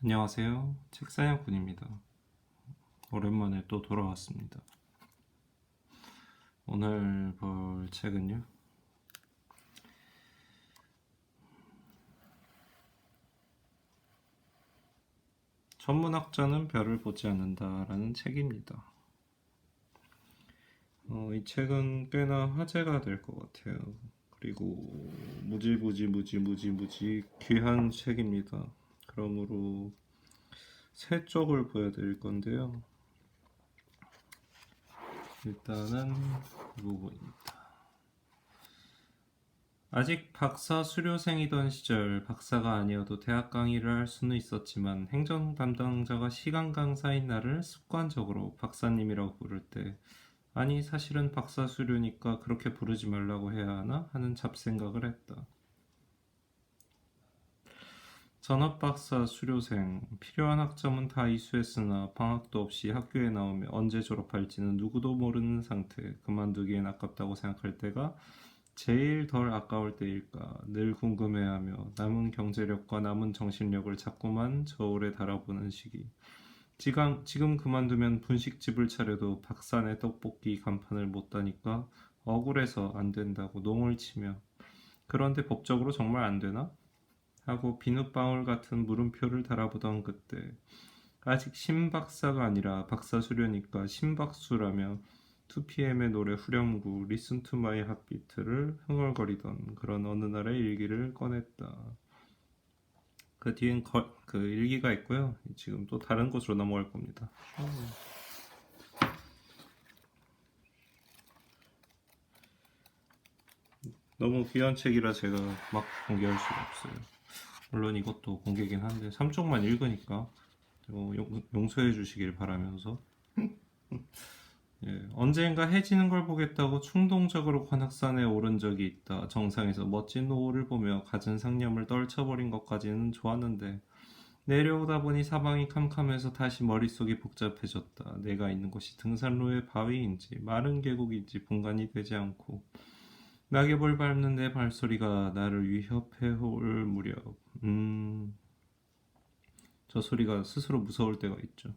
안녕하세요. 책사냥꾼입니다. 오랜만에 또 돌아왔습니다. 오늘 볼 책은요. 천문학자는 별을 보지 않는다라는 책입니다. 어, 이 책은 꽤나 화제가 될 것 같아요. 그리고 무지 무지 무지 무지 무지 귀한 책입니다. 그러므로 세 쪽을 보여드릴 건데요. 일단은 이 부분입니다. 아직 박사 수료생이던 시절 박사가 아니어도 대학 강의를 할 수는 있었지만 행정 담당자가 시간 강사인 나를 습관적으로 박사님이라고 부를 때 아니 사실은 박사 수료니까 그렇게 부르지 말라고 해야 하나 하는 잡생각을 했다. 전업박사 수료생 필요한 학점은 다 이수했으나 방학도 없이 학교에 나오며 언제 졸업할지는 누구도 모르는 상태 그만두기엔 아깝다고 생각할 때가 제일 덜 아까울 때일까. 늘 궁금해하며 남은 경제력과 남은 정신력을 자꾸만 저울에 달아보는 시기. 지금, 지금 그만두면 분식집을 차려도 박산의 떡볶이 간판을 못 다니까 억울해서 안 된다고 농을 치며. 그런데 법적으로 정말 안 되나? 하고 비눗방울 같은 물음표를 달아보던 그때 아직 신박사가 아니라 박사 수료니까 신박수라며 2PM의 노래 후렴구 Listen to my heartbeat를 흥얼거리던 그런 어느 날의 일기를 꺼냈다. 그 뒤엔 거- 그 일기가 있고요. 지금 또 다른 곳으로 넘어갈 겁니다. 너무 귀한 책이라 제가 막 공개할 수가 없어요. 물론 이것도 공개긴 한데 3쪽만 읽으니까 어, 용, 용서해 주시길 바라면서 예, 언젠가 해지는 걸 보겠다고 충동적으로 관악산에 오른 적이 있다. 정상에서 멋진 노을을 보며 갖은 상념을 떨쳐버린 것까지는 좋았는데 내려오다 보니 사방이 캄캄해서 다시 머릿속이 복잡해졌다. 내가 있는 곳이 등산로의 바위인지 마른 계곡인지 분간이 되지 않고 낙엽을 밟는 내 발소리가 나를 위협해 올 무렵 음... 저 소리가 스스로 무서울 때가 있죠.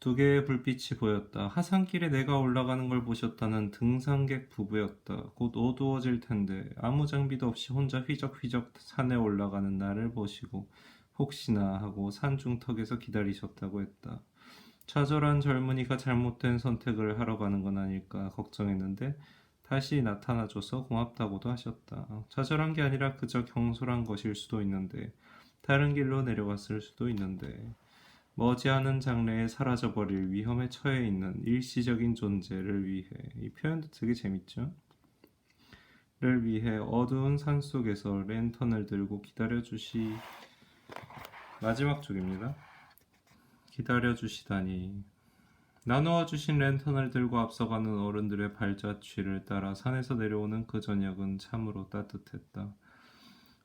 두 개의 불빛이 보였다. 하산길에 내가 올라가는 걸 보셨다는 등산객 부부였다. 곧 어두워질 텐데 아무 장비도 없이 혼자 휘적휘적 산에 올라가는 나를 보시고 혹시나 하고 산중턱에서 기다리셨다고 했다. 좌절한 젊은이가 잘못된 선택을 하러 가는 건 아닐까 걱정했는데 다시 나타나줘서 고맙다고도 하셨다. 좌절한 게 아니라 그저 경솔한 것일 수도 있는데 다른 길로 내려갔을 수도 있는데 머지않은 장래에 사라져버릴 위험에 처해 있는 일시적인 존재를 위해 이 표현도 되게 재밌죠? 를 위해 어두운 산 속에서 랜턴을 들고 기다려 주시 마지막 쪽입니다. 기다려 주시다니 나누어 주신 랜턴을 들고 앞서가는 어른들의 발자취를 따라 산에서 내려오는 그 저녁은 참으로 따뜻했다.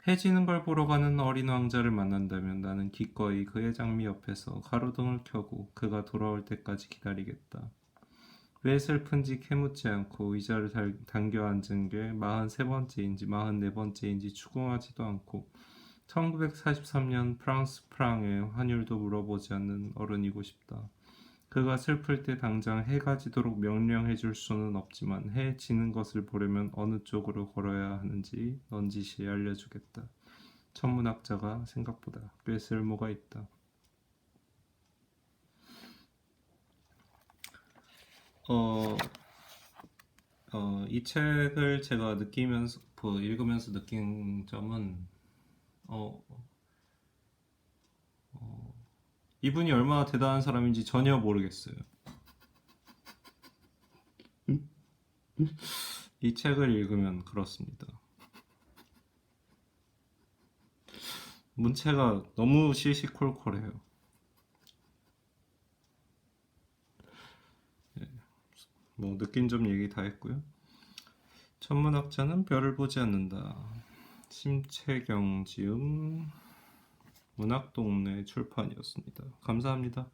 해지는 걸 보러 가는 어린 왕자를 만난다면 나는 기꺼이 그의 장미 옆에서 가로등을 켜고 그가 돌아올 때까지 기다리겠다. 왜 슬픈지 캐묻지 않고 의자를 달- 당겨 앉은 게 43번째인지 44번째인지 추궁하지도 않고 1943년 프랑스 프랑의 환율도 물어보지 않는 어른이고 싶다. 그가 슬플 때 당장 해가 지도록 명령해 줄 수는 없지만 해 지는 것을 보려면 어느 쪽으로 걸어야 하는지 넌지시 알려주겠다. 천문학자가 생각보다 꽤 쓸모가 있다. 어, 어, 이 책을 제가 느끼면서, 그 읽으면서 느낀 점은, 어, 어, 이분이 얼마나 대단한 사람인지 전혀 모르겠어요. 이 책을 읽으면 그렇습니다. 문체가 너무 시시콜콜해요. 예, 뭐 느낀 점 얘기 다 했고요. 천문학자는 별을 보지 않는다. 심채경 지음 문학동네 출판이었습니다. 감사합니다.